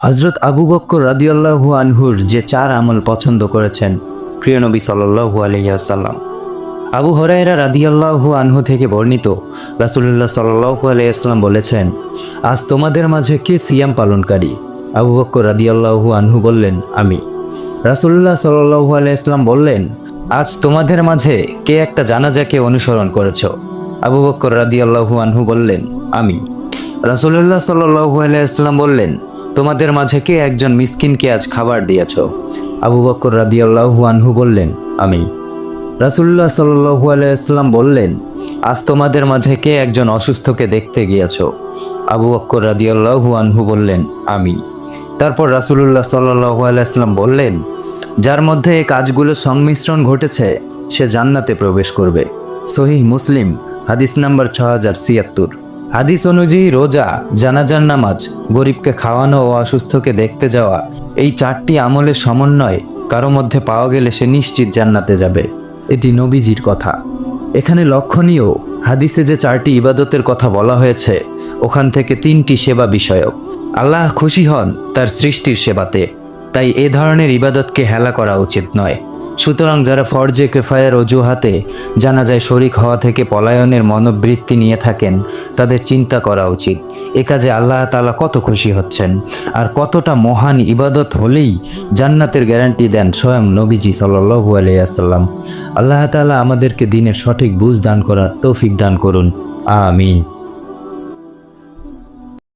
হজরত আবু বক্কর রাদিয়াল্লাহু আনহুর যে চার আমল পছন্দ করেছেন, প্রিয় নবী সাল্লাল্লাহু আলাইসাল্লাম আবু হরাইরা রাদিয়াল্লাহু আনহু থেকে বর্ণিত, রাসুলুল্লাহ সাল্লাহু আলাইসাল্লাম বলেছেন, আজ তোমাদের মাঝে কে সিয়াম পালনকারী? আবু বক্কর রাদিয়াল্লাহু আনহু বললেন, আমি। রাসুলুল্লাহ সাল্লাহু আলাইসাল্লাম বললেন, আজ তোমাদের মাঝে কে একটা জানাজাকে অনুসরণ করেছ? আবু বক্কর রাদিয়াল্লাহু আনহু বললেন, আমি। রাসুলুল্লাহ সাল্লাহু আলাইসাল্লাম বললেন তোমাদের মাঝে কে একজন মিসকিনকে আজ খাবার দিয়েছ? আবু বক্কর রাদিয়াল্লাহু আনহু বললেন, আমি। রাসুল্লাহ সাল্লাহু আলাইসাল্লাম বললেন, আজ তোমাদের মাঝে কে একজন অসুস্থকে দেখতে গিয়েছ? আবু বক্কর রাদিয়াল্লাহু আনহু বললেন, আমি। তারপর রাসুলুল্লাহ সাল্লাহু আলাইসাল্লাম বললেন, যার মধ্যে এই কাজগুলোর সংমিশ্রণ ঘটেছে, সে জান্নাতে প্রবেশ করবে। সহিহ মুসলিম, হাদিস নাম্বার ছ হাজার ছিয়াত্তর। হাদিস অনুযায়ী রোজা, জানাজার নামাজ, গরিবকে খাওয়ানো ও অসুস্থকে দেখতে যাওয়া, এই চারটি আমলের সমন্বয় কারও মধ্যে পাওয়া গেলে সে নিশ্চিত জান্নাতে যাবে। এটি নবীজির কথা। এখানে লক্ষণীয়, হাদিসে যে চারটি ইবাদতের কথা বলা হয়েছে, ওখান থেকে তিনটি সেবা বিষয়ক। আল্লাহ খুশি হন তার সৃষ্টির সেবাতে। তাই এ ধরনের ইবাদতকে হেলা করা উচিত নয়। সুতরাং যারা ফরজে কেফায়ের অজুহাতে জানা যায় শরিক হওয়া থেকে পলায়নের মনোবৃত্তি নিয়ে থাকেন, তাদের চিন্তা করা উচিত। এ কাজে আল্লাহ তাআলা কত খুশি হচ্ছেন। আর কতটা মহান ইবাদত হলেই জান্নাতের গ্যারান্টি দেন স্বয়ং নবীজি সাল্লু আলাইসাল্লাম আল্লাহ তাআলা আমাদেরকে দিনের সঠিক বুঝ দান করার তৌফিক দান করুন। আমিন।